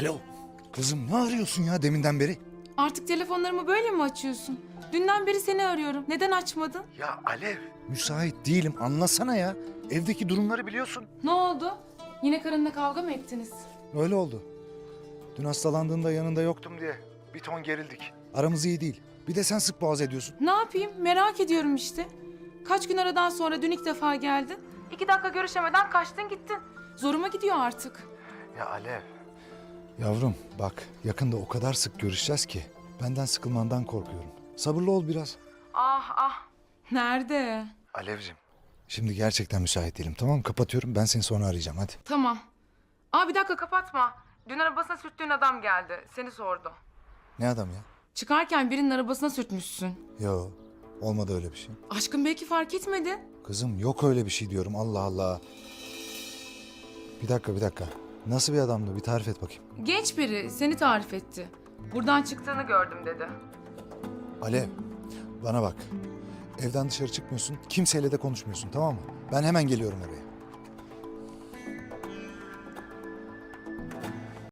Alo. Kızım ne arıyorsun ya deminden beri? Artık telefonlarımı böyle mi açıyorsun? Dünden beri seni arıyorum. Neden açmadın? Ya Alev. Müsait değilim anlasana ya. Evdeki durumları biliyorsun. Ne oldu? Yine karınla kavga mı ettiniz? Öyle oldu. Dün hastalandığında yanında yoktum diye bir ton gerildik. Aramız iyi değil. Bir de sen sık boğaz ediyorsun. Ne yapayım? Merak ediyorum işte. Kaç gün aradan sonra dün ilk defa geldin. İki dakika görüşemeden kaçtın gittin. Zoruma gidiyor artık. Ya Alev. Yavrum bak yakında o kadar sık görüşeceğiz ki. Benden sıkılmandan korkuyorum. Sabırlı ol biraz. Ah ah. Nerede? Alevcim. Şimdi gerçekten müsait değilim tamam mı? Kapatıyorum ben seni sonra arayacağım hadi. Tamam. Aa bir dakika kapatma. Dün arabasına sürttüğün adam geldi. Seni sordu. Ne adam ya? Çıkarken birinin arabasına sürtmüşsün. Yo olmadı öyle bir şey. Aşkım belki fark etmedi. Kızım yok öyle bir şey diyorum Allah Allah. Bir dakika bir dakika. Nasıl bir adamdı bir tarif et bakayım. Genç biri seni tarif etti. Buradan çıktığını gördüm dedi. Alev bana bak. Evden dışarı çıkmıyorsun kimseyle de konuşmuyorsun tamam mı? Ben hemen geliyorum oraya.